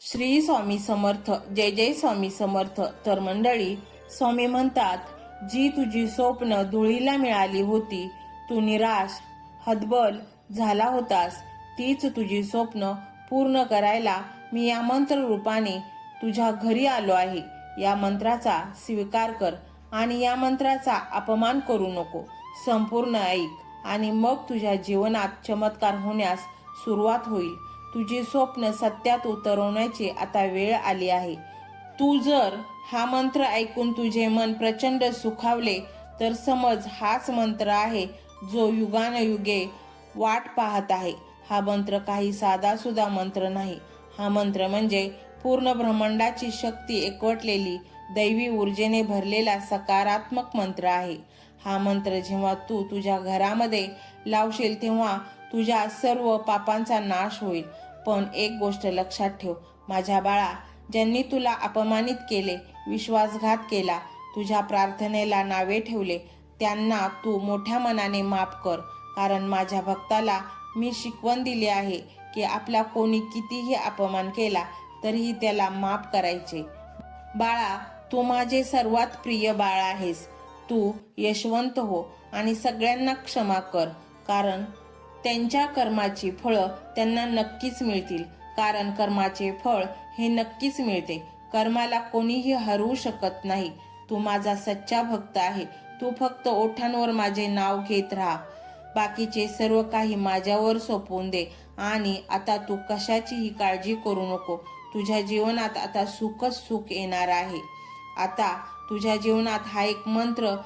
श्री स्वामी समर्थ जय जय स्वामी समर्थ तर मंडळी स्वामी म्हणतात जी तुझी स्वप्न धुळीला मिळाली होती तू निराश हतबल झाला होतास. तीच तुझी स्वप्न पूर्ण करायला मी या मंत्र रूपाने तुझ्या घरी आलो आहे. या मंत्राचा स्वीकार कर आणि या मंत्राचा अपमान करू नको. संपूर्ण ऐक आणि मग तुझ्या जीवनात चमत्कार होण्यास सुरुवात होईल. तुझी स्वप्न सत्यात उतरवण्याची आता वेळ आली आहे. तू जर हा मंत्र ऐकून तुझे मन प्रचंड सुखावले तर समज हाच मंत्र आहे जो युगानयुगे वाट पाहत आहे. हा मंत्र काही साधा सुद्धा मंत्र नाही. हा मंत्र म्हणजे पूर्ण ब्रह्मांडाची शक्ती एकवटलेली दैवी ऊर्जेने भरलेला सकारात्मक मंत्र आहे. हा मंत्र जेव्हा तू तुझ्या घरामध्ये लावशील तेव्हा तुझ्या सर्व पापांचा नाश होईल. पण एक गोष्ट लक्षात ठेव. माझ्या बाळा ज्यांनी तुला अपमानित केले विश्वासघात केला तुझ्या प्रार्थनेला नावे ठेवले त्यांना तू मोठ्या मनाने माफ कर. कारण माझ्या भक्ताला मी शिकवण दिली आहे की आपला कोणी कितीही अपमान केला तरीही त्याला माफ करायचे. बाळा तू माझे सर्वात प्रिय बाळ आहेस. तू यशवंत हो आणि सगळ्यांना क्षमा कर. कारण त्यांच्या कर्माची फळं त्यांना नक्कीच मिळतील. कारण कर्माचे फळ हे नक्कीच मिळते. कर्माला कोणीही हरवू शकत नाही. तू माझा सच्चा भक्त आहे. तू फक्त ओठांवर माझे नाव घेत राहा. बाकीचे सर्व काही माझ्यावर सोपवून दे. आणि आता तू कशाचीही काळजी करू नको. तुझ्या जीवनात आता सुखच सुख येणार आहे. आता तुझ्या जीवनात हा एक मंत्र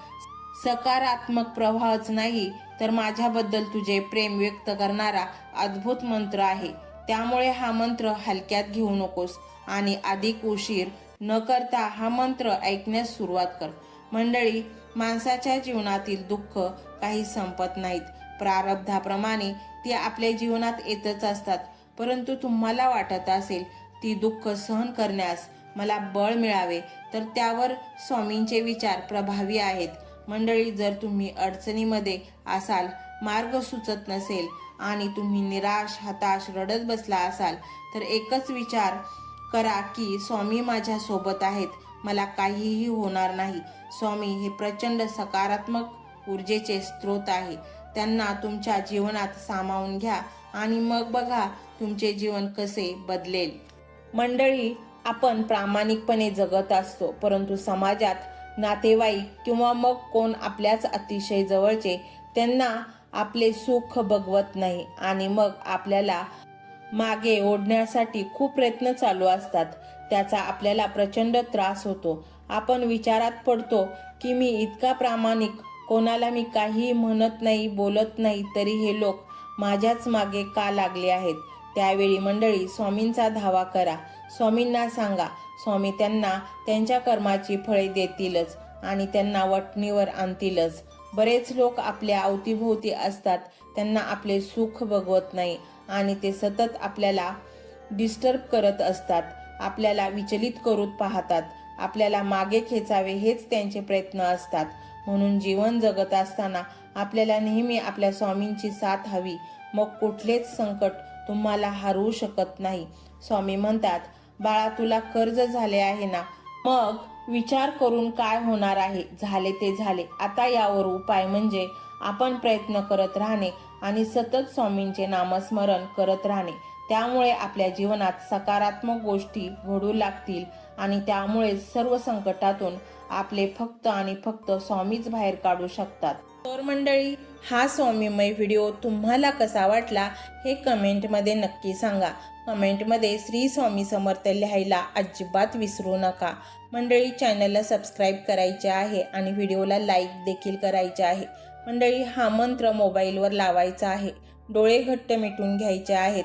सकारात्मक प्रवाहच नाही तर माझ्याबद्दल तुझे प्रेम व्यक्त करणारा अद्भुत मंत्र आहे. त्यामुळे हा मंत्र हलक्यात घेऊ नकोस आणि अधिक उशीर न करता हा मंत्र ऐकण्यास सुरुवात कर. मंडळी माणसाच्या जीवनातील दुःख काही संपत नाहीत. प्रारब्धाप्रमाणे ती आपल्या जीवनात येतच असतात. परंतु तुम्हाला वाटत असेल ती दुःख सहन करण्यास मला बळ मिळावे तर त्यावर स्वामींचे विचार प्रभावी आहेत. मंडळी जर तुम्ही अडचणीमध्ये असाल मार्ग सुचत नसेल आणि तुम्ही निराश हताश रडत बसला असाल तर एकच विचार करा की स्वामी माझ्या सोबत आहेत. मला काहीही होणार नाही. स्वामी हे प्रचंड सकारात्मक ऊर्जेचे स्रोत आहे. त्यांना तुमच्या जीवनात सामावून घ्या आणि मग बघा तुमचे जीवन कसे बदलेल. मंडळी आपण प्रामाणिकपणे जगत असतो परंतु समाजात नातेवाईक किंवा मग कोण आपल्याच अतिशय जवळचे त्यांना आपले सुख बघवत नाही आणि मग आपल्याला मागे ओढण्यासाठी खूप प्रयत्न चालू असतात. त्याचा आपल्याला प्रचंड त्रास होतो. आपण विचारात पडतो की मी इतका प्रामाणिक कोणाला मी काही म्हणत नाही बोलत नाही तरी हे लोक माझ्याच मागे का लागले आहेत? त्यावेळी मंडळी स्वामींचा धावा करा. स्वामींना सांगा स्वामी त्यांना त्यांच्या कर्माची फळे देतीलच आणि त्यांना वटणीवर आणतीलच. बरेच लोक आपल्या अवतीभोवती असतात त्यांना आपले सुख बघवत नाही आणि ते सतत आपल्याला डिस्टर्ब करत असतात. आपल्याला विचलित करून पाहतात. आपल्याला मागे खेचावे हेच त्यांचे प्रयत्न असतात. म्हणून जीवन जगत असताना आपल्याला नेहमी आपल्या स्वामींची साथ हवी. मग कुठलेच संकट तुम्हाला हरवू शकत नाही. स्वामी म्हणतात बाळा तुला कर्ज झाले आहे ना? मग विचार करून काय होणार आहे? झाले ते झाले. आता यावर उपाय म्हणजे आपण प्रयत्न करत राहणे आणि सतत स्वामींचे नामस्मरण करत राहणे. त्यामुळे आपल्या जीवनात सकारात्मक गोष्टी घडू लागतील आणि त्यामुळे सर्व संकटातून आपले फक्त आणि फक्त स्वामीच बाहेर काढू शकतात. तर मंडळी हा स्वामीमय व्हिडिओ तुम्हाला कसा वाटला हे कमेंटमध्ये नक्की सांगा. कमेंटमध्ये श्री स्वामी समर्थ लिहायला अजिबात विसरू नका. मंडळी चॅनलला सबस्क्राईब करायचे आहे आणि व्हिडिओला लाईक देखील करायचे आहे. मंडळी हा मंत्र मोबाईलवर लावायचा आहे. डोळे घट्ट मिटून घ्यायचे आहेत.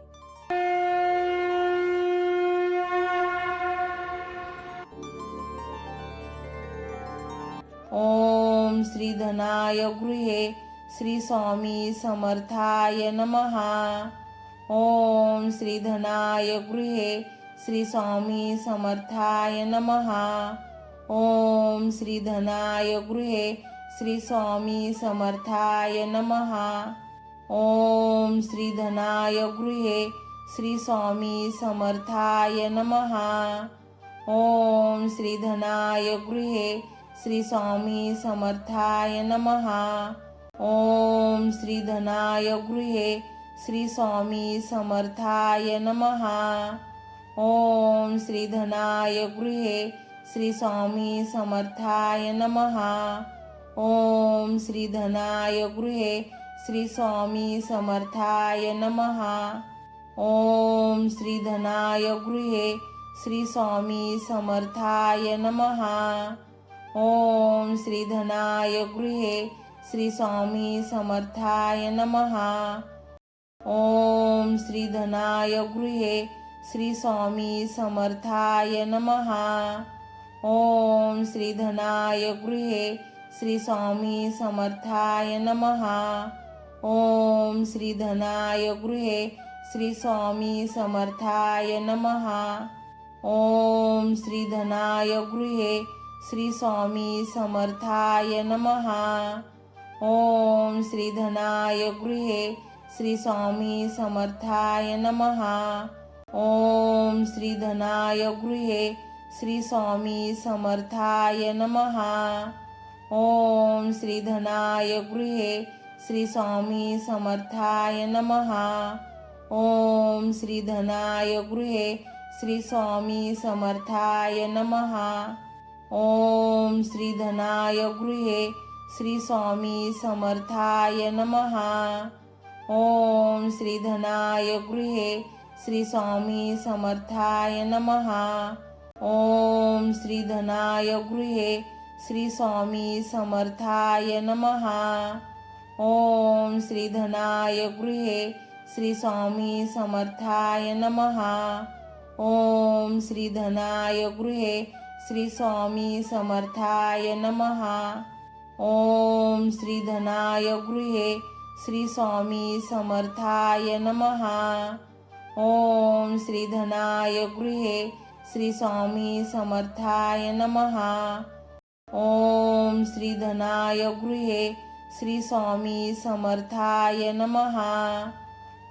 ओम श्री धनाय गृहे श्री स्वामी समर्थाय नमः। ओम श्री धनाय गृहे श्री स्वामी समर्थाय नमः। ओम श्री धनाय गृहे श्री स्वामी समर्थाय नमः। ओम श्री धनाय गृहे श्री स्वामी समर्थाय नमः। ओम श्री धनाय गृहे श्री स्वामी समर्थाय नमहा ओम श्री धनाय गृहे श्री स्वामी समर्थाय नमहा ओम श्री धनाय गृहे श्री स्वामी समर्थाय नमहा ओम श्री धनाय गृहे श्री स्वामी समर्थाय नमहा ओम श्री धनाय गृहे श्री स्वामी समर्थाय नमहा ओम श्री धनाय गृहे श्री स्वामी समर्थाय नमः। ओम श्री धनाय गृहे श्री स्वामी समर्थाय नमः। ओम श्री धनाय गृहे श्री स्वामी समर्थाय नमः। ओम श्री धनाय गृहे श्री स्वामी समर्थाय नमः। ओम श्री धनाय गृहे श्री स्वामी समर्थाय नमहा ओम श्री धनाय गृहे श्री स्वामी समर्थाय नमहा ओम श्री धनाय गृहे श्री स्वामी समर्थाय नमहा ओम श्री धनाय गृहे श्री स्वामी समर्थाय नमहा ओम श्री धनाय गृहे श्री स्वामी समर्थाय नमहा ओम श्री धनाय गृहे श्री स्वामी समर्थाय नमहा ओम श्री धनाय गृहे श्री स्वामी समर्थाय नमहा ओम श्री धनाय गृहे श्री स्वामी समर्थाय नमहा ओम श्री धनाय गृहे श्री स्वामी समर्थाय नमहा ओम श्री धनाय गृहे श्री स्वामी समर्थाय नमः. ओम श्री धनाय गृहे श्री स्वामी समर्थाय नमहा ओम श्री धनाय गृहे श्री स्वामी समर्थाय नमहा ओम श्री धनाय गृहे श्री स्वामी समर्थाय नमहा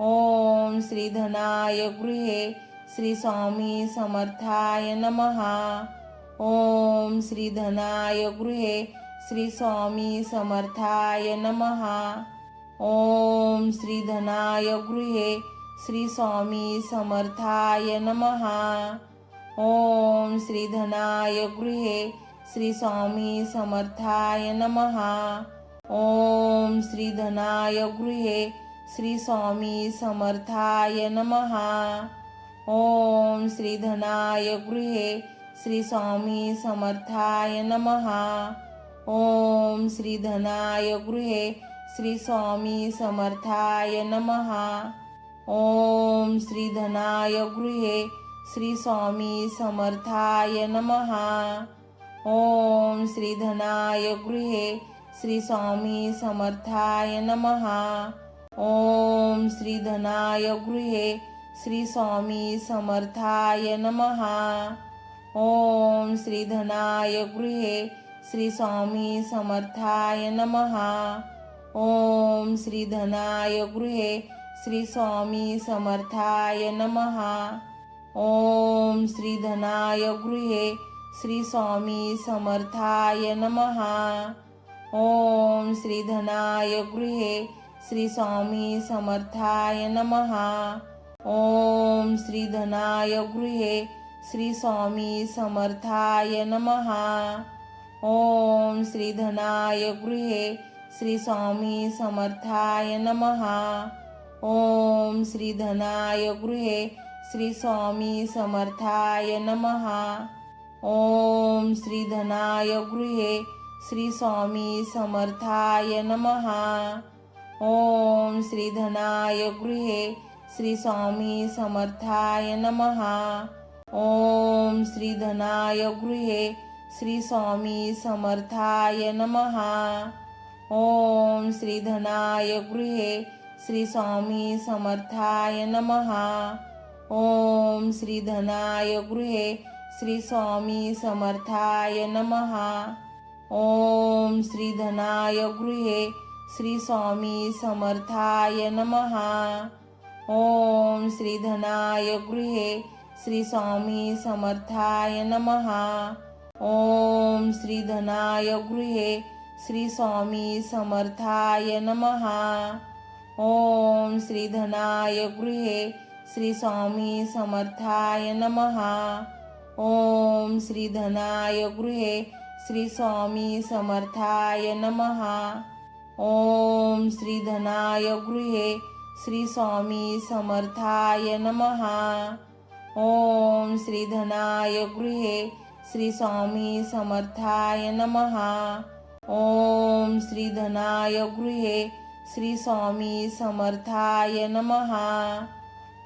ओम श्री धनाय गृहे श्री स्वामी समर्थाय नमहा ओम श्री धनाय गृहे श्री स्वामी समर्थाय नमहा ओम श्री धनाय गृहे श्री स्वामी समर्थाय नमहा ओम श्री धनाय गृहे श्री स्वामी समर्थाय नमहा ओम श्री धनाय गृहे श्री स्वामी समर्थाय नमहा ओम श्री धनाय गृहे श्री स्वामी समर्थाय नमहा ओम श्री धनाय गृहे श्री स्वामी समर्थाय नमहा ओम श्री धनाय गृहे श्री स्वामी समर्थाय नमहा ओम श्री धनाय गृहे श्री स्वामी समर्थाय नमहा ओम श्री धनाय गृहे श्री स्वामी समर्थाय नमहा ओम श्री धनाय गृहे श्री स्वामी समर्थाय नमः। ओम श्री धनाय गृहे श्री स्वामी समर्थाय नमः। ओम श्री धनाय गृहे श्री स्वामी समर्थाय नमः। ओम श्री धनाय गृहे श्री स्वामी समर्थाय नमः। ओम श्री धनाय गृहे श्री स्वामी समर्थाय नमहा ओम श्री धनाय गृहे श्री स्वामी समर्थाय नमहा ओम श्री धनाय गृहे श्री स्वामी समर्थाय नमहा ओम श्री धनाय गृहे श्री स्वामी समर्थाय नमहा ओम श्री धनाय गृहे श्री स्वामी समर्थाय नमहा ओम श्री धनाय गृहे श्री स्वामी समर्थाय नमहा ओम श्री धनाय गृहे श्री स्वामी समर्थाय नमहा ओम श्री धनाय गृहे श्री स्वामी समर्थाय नमहा ओम श्री धनाय गृहे श्री स्वामी समर्थाय नमहा ओम श्री धनाय गृहे श्री स्वामी समर्थाय नमहा ओम श्री धनाय गृहे श्री स्वामी समर्थाय नमहा ओम श्री धनाय गृहे श्री स्वामी समर्थाय नमहा ओम श्री धनाय गृहे श्री स्वामी समर्थाय नमहा ओम श्री धनाय गृहे श्री स्वामी समर्थाय नमहा ओम श्री धनाय गृहे श्री स्वामी समर्थाय नमहा ओम श्री धनाय गृहे श्री स्वामी समर्थाय नमहा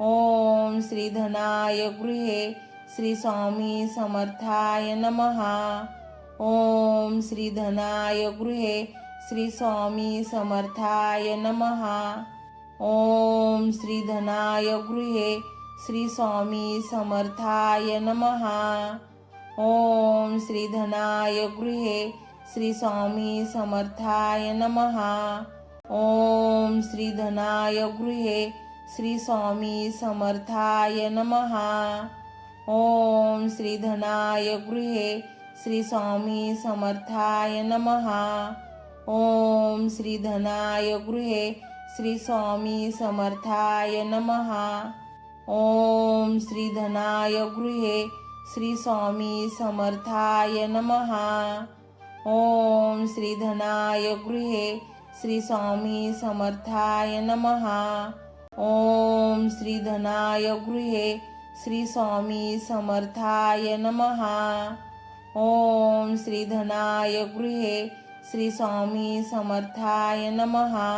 ओम श्री धनाय गृहे श्री स्वामी समर्थाय नमहा ओम श्री धनाय गृहे श्री स्वामी समर्थाय नमहा ओम श्री धनाय गृहे श्री स्वामी समर्थाय नमहा ओम श्री धनाय गृहे श्री स्वामी समर्थाय नमहा ओम श्री धनाय गृहे श्री स्वामी समर्थाय नमहा ओम श्री धनाय गृहे श्री स्वामी समर्थाय नमहा ओम श्री धनाय गृहे श्री स्वामी समर्थाय नमहा ओम श्री धनाय गृहे श्री स्वामी समर्थाय नमहा ओम श्री धनाय गृहे श्री स्वामी समर्थाय नमहा ओम श्री धनाय गृहे श्री स्वामी समर्थाय नमहा ओम श्री धनाय गृहे श्री स्वामी समर्थाय नमहा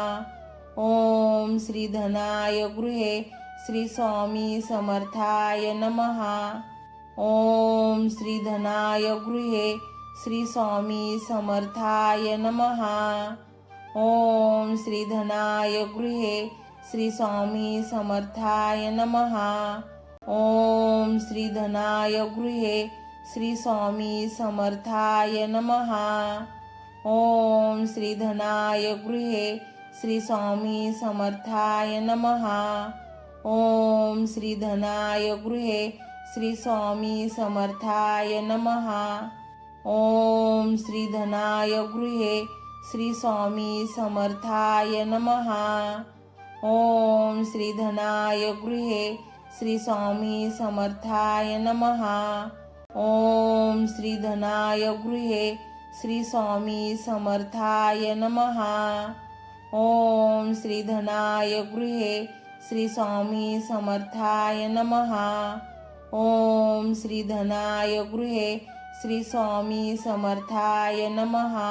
ओम श्री धनाय गृहे श्री स्वामी समर्थाय नमहा ओम श्री धनाय गृहे श्री स्वामी समर्थाय नमहा ओम श्री धनाय गृहे श्री स्वामी समर्थाय नमहा ओम श्री धनाय गृहे श्री स्वामी समर्थाय नमहा ओम श्री धनाय गृहे श्री स्वामी समर्थाय नमहा ओम श्री धनाय गृहे श्री स्वामी समर्थाय नमहा ओम श्री धनाय गृहे श्री स्वामी समर्थाय नमहा ओम श्री धनाय गृहे श्री स्वामी समर्थाय नमहा ओम श्री धनाय गृहे श्री स्वामी समर्थाय नमहा ओम श्री धनाय गृहे श्री स्वामी समर्थाय नमहा ओम श्री धनाय गृहे श्री स्वामी समर्थाय नमहा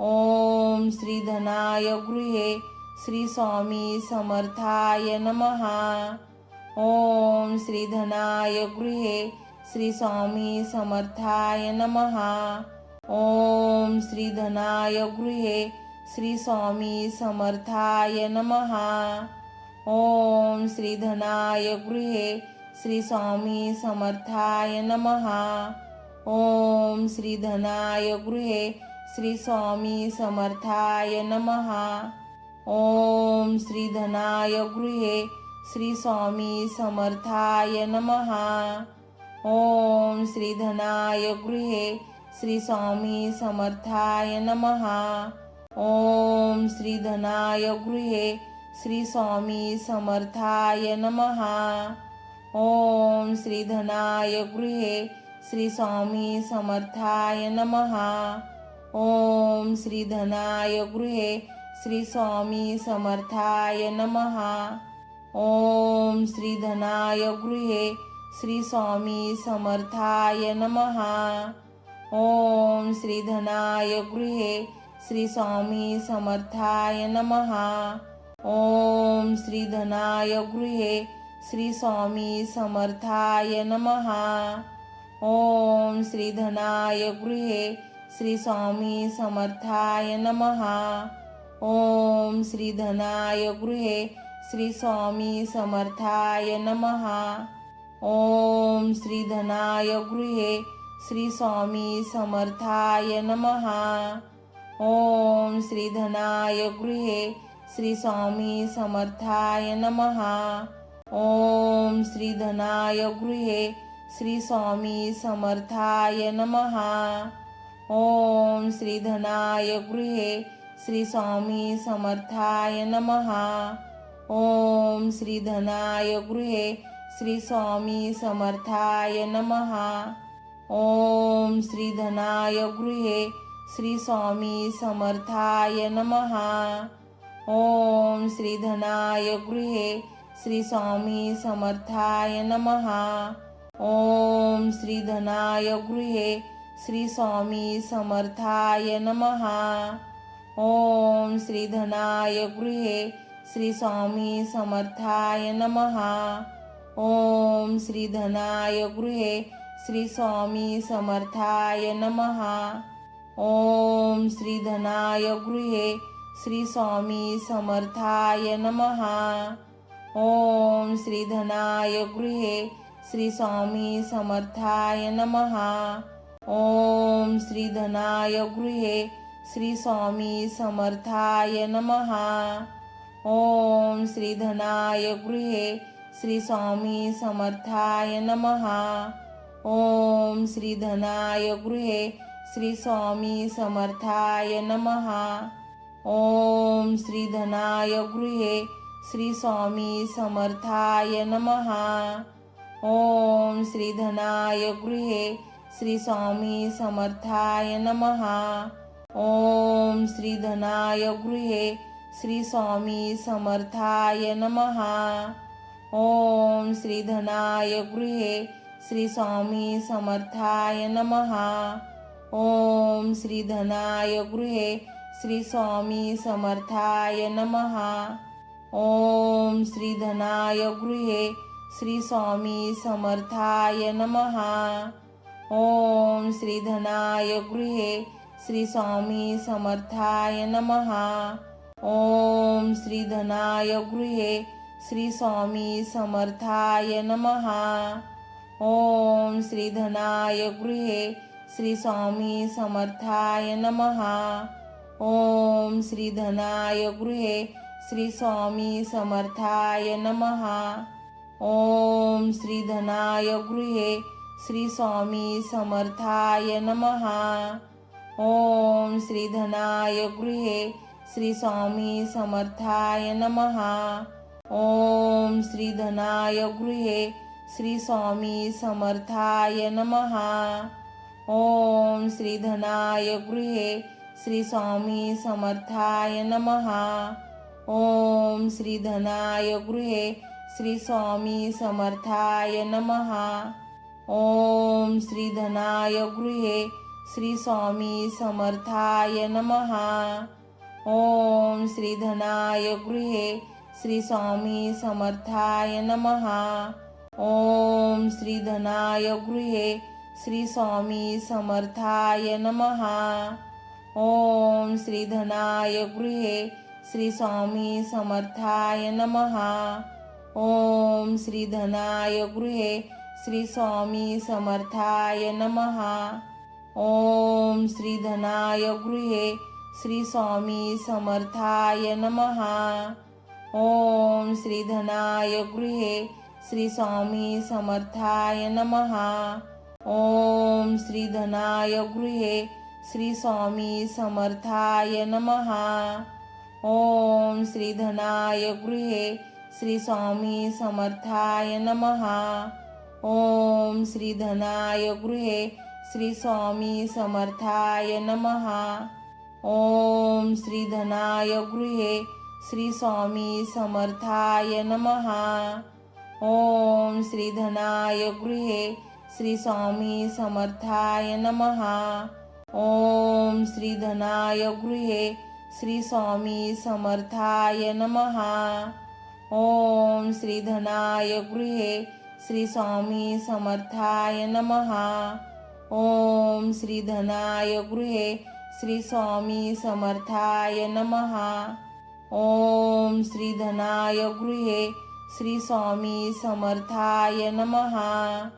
ओम श्री धनाय गृहे श्री स्वामी समर्थाय नमहा ओम श्री धनाय गृहे श्री स्वामी समर्थाय नमहा ओम श्री धनाय गृहे श्री स्वामी समर्थाय नमहा ओम श्री धनाय गृहे श्री स्वामी समर्थाय नमहा ओम श्री धनाय गृहे श्री स्वामी समर्थाय नमहा ओम श्री धनाय गृहे श्री स्वामी समर्थाय नमहा ओम श्री धनाय गृहे श्री स्वामी समर्थाय नमहा ओम श्री धनाय गृहे श्री स्वामी समर्थाय नमहा ओम श्री धनाय गृहे श्री स्वामी समर्थाय नमः. ओम श्री धनाय गृहे श्री स्वामी समर्थाय नमः. ओम श्री धनाय गृहे श्री स्वामी समर्थाय नमहा ओम श्री धनाय गृहे श्री स्वामी समर्थाय नमहा ओम श्री धनाय गृहे श्री स्वामी समर्थाय नमहा ओम श्री धनाय गृहे श्री स्वामी समर्थाय नमहा ओम श्री धनाय गृहे श्री स्वामी समर्थाय नमहा ओम श्री धनाय गृहे श्री स्वामी समर्थाय नमहा ओम श्री धनाय गृहे श्री स्वामी समर्थाय नमहा ओम श्री धनाय गृहे श्री स्वामी समर्थाय नमहा ओम श्री धनाय गृहे श्री स्वामी समर्थाय नमहा ओम श्री धनाय गृहे श्री स्वामी समर्थाय नमहा ओम श्री धनाय गृहे श्री स्वामी समर्थाय नमहा ओम श्री धनाय गृहे श्री स्वामी समर्थाय नमः। ओम श्री धनाय गृहे श्री स्वामी समर्थाय नमः। ओम श्री धनाय गृहे श्री स्वामी समर्थाय नमः। ओम श्री धनाय गृहे श्री स्वामी समर्थाय नमः। ओम श्री धनाय गृहे श्री स्वामी समर्थाय नमहा ओम श्री धनाय गृहे श्री स्वामी समर्थाय नमः. ओम श्री धनाय गृहे श्री स्वामी समर्थाय नमहा ओम श्री धनाय गृहे श्री स्वामी समर्थाय नमहा ओम श्री धनाय गृहे श्री स्वामी समर्थाय नमहा ओम श्री धनाय गृहे श्री स्वामी समर्थाय नमः। ओम श्री धनाय गृहे श्री स्वामी समर्थाय नमः। ओम श्री धनाय गृहे श्री स्वामी समर्थाय नमः। ओम श्री धनाय गृहे श्री स्वामी समर्थाय नमः। ओम श्री धनाय गृहे श्री स्वामी समर्थाय नमः. ओम श्री धनाय गृहे श्री स्वामी समर्थाय नमहा ओम श्री धनाय गृहे श्री स्वामी समर्थाय नमहा ओम श्री धनाय गृहे श्री स्वामी समर्थाय नमहा ओम श्री धनाय गृहे श्री स्वामी समर्थाय नमहा ओम श्री धनाय गृहे श्री स्वामी समर्थाय नमहा ओम श्री धनाय गृहे श्री स्वामी समर्थाय नमहा ओम श्री धनाय गृहे श्री स्वामी समर्थाय नमः. ओम श्री धनाय गृहे श्री स्वामी समर्थाय नमहा ओम श्री धनाय गृहे श्री स्वामी समर्थाय नमहा ओम श्री धनाय गृहे श्री स्वामी समर्थाय नमहा ओम श्री धनाय गृहे श्री स्वामी समर्थाय नमहा ओम श्री धनाय गृहे श्री स्वामी समर्थाय नमहा ओम श्री धनाय गृहे श्री स्वामी समर्थाय नमहा ओम श्री धनाय गृहे श्री स्वामी समर्थाय नमः। ओम श्री धनाय गृहे श्री स्वामी समर्थाय नमः। ओम श्री धनाय गृहे श्री स्वामी समर्थाय नमः। ओम श्री धनाय गृहे श्री स्वामी समर्थाय नमः। ओम श्री धनाय गृहे श्री स्वामी समर्थाय नमहा ओम श्री धनाय गृहे श्री स्वामी समर्थाय नमहा ओम श्री धनाय गृहे श्री स्वामी समर्थाय नमहा ओम श्री धनाय गृहे श्री स्वामी समर्थाय नमहा ओम श्री धनाय गृहे श्री स्वामी समर्थाय नमः. ओम श्री धनाय गृहे श्री स्वामी समर्थाय नमहा ओम श्री धनाय गृहे श्री स्वामी समर्थाय नमः। ओम श्री धनाय गृहे श्री स्वामी समर्थाय नमहा ओम श्री धनाय गृहे श्री स्वामी समर्थाय नमहा